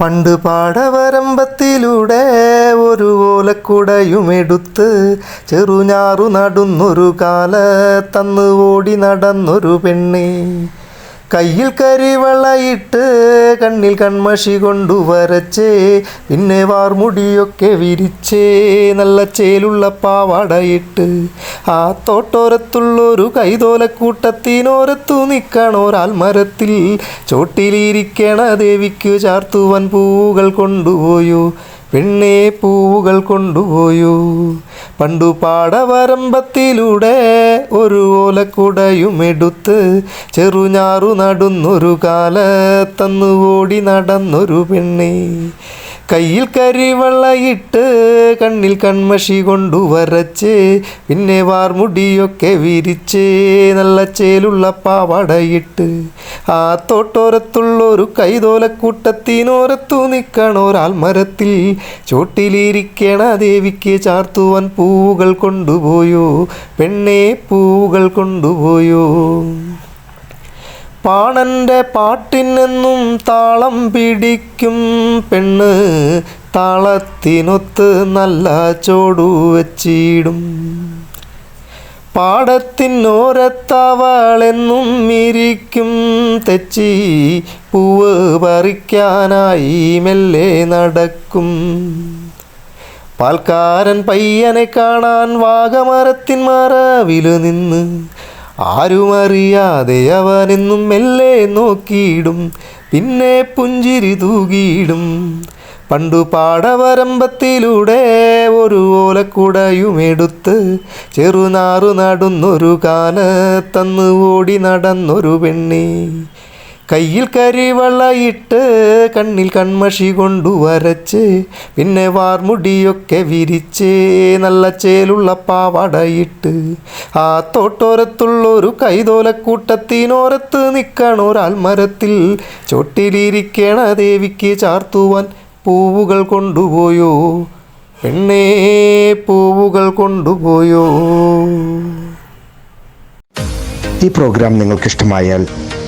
പണ്ട് പാടവരമ്പത്തിലൂടെ ഒരു ഓലക്കുടയുമെടുത്ത് ചെറുഞാറു നടന്നൊരു കാല തന്ന് ഓടി നടന്നൊരു പെണ്ണി. കയ്യിൽ കരിവളയിട്ട് കണ്ണിൽ കൺമഷി കൊണ്ടു വരച്ചേ പിന്നെ വാർമുടിയൊക്കെ വിരിച്ചേ. നല്ല ചേലുള്ള പാവാടയിട്ട് ആ തോട്ടോരത്തുള്ളൊരു കൈതോലക്കൂട്ടത്തിനോരത്തു നിൽക്കണോരാൽമരത്തിൽ ചോട്ടിലിരിക്കണ ദേവിക്ക് ചാർത്തുവൻ പൂവുകൾ കൊണ്ടുപോയോ? പെണ്ണെ പൂവുകൾ കൊണ്ടുപോയൂ. പണ്ടു പാടവരമ്പത്തിലൂടെ ഒരു ഓലക്കുടയുമെടുത്ത് ചെറുഞാറു നടന്നൊരു കാലത്തന്നു ഓടി നടന്നൊരു പെണ്ണേ. കയ്യിൽ കരിവളയിട്ട് കണ്ണിൽ കൺമഷി കൊണ്ടു വരച്ച് പിന്നെ വാർമുടിയൊക്കെ വിരിച്ച് നല്ല ചേലുള്ള പാവാടയിട്ട്. ആ തോട്ടോരത്തുള്ളൊരു കൈതോലക്കൂട്ടത്തിനോരത്തു നിൽക്കണോരാൽമരത്തിൽ ചോട്ടിലിരിക്കണ ദേവിക്ക് ചാർത്തുവൻ പൂവുകൾ കൊണ്ടുപോയോ പെണ്ണെ പൂവുകൾ കൊണ്ടുപോയോ. പാണന്റെ പാട്ടിനെന്നും താളം പിടിക്കും പെണ്ണ് താളത്തിനൊത്ത് നല്ല ചോടു വച്ചിടും. പാടത്തിനോരത്തവളെന്നും ഇരിക്കും തെച്ചി പൂവ് പറിക്കാനായി മെല്ലെ നടക്കും. പാൽക്കാരൻ പയ്യനെ കാണാൻ വാഗമരത്തിൻ മറവിൽ നിന്ന് ആരുമറിയാതെ അവനെന്നും മെല്ലെ നോക്കിയിടും. പിന്നെ പുഞ്ചിരി തൂകിയിടും. പണ്ടു പാടവരമ്പത്തിലൂടെ ഒരു ഓലക്കുടയുമെടുത്ത് ചെറുനാറു നടന്നൊരു കാലത്തന്ന് ഓടി നടന്നൊരു പെണ്ണി. കയ്യിൽ കരിവളയിട്ട് കണ്ണിൽ കൺമഷി കൊണ്ടു വരച്ച് പിന്നെ വാർമുടിയൊക്കെ വിരിച്ച് നല്ല ചേലുള്ള പാവടയിട്ട്. ആ തോട്ടോരത്തുള്ളൊരു കൈതോലക്കൂട്ടത്തിനോരത്ത് നിൽക്കണൊരാൽമരത്തിൽ ചോട്ടിലിരിക്കണ ദേവിക്ക് ചാർത്തുവാൻ പൂവുകൾ കൊണ്ടുപോയോ? പെണ്ണേ പൂവുകൾ കൊണ്ടുപോയോ? ഈ പ്രോഗ്രാം നിങ്ങൾക്ക് ഇഷ്ടമായാൽ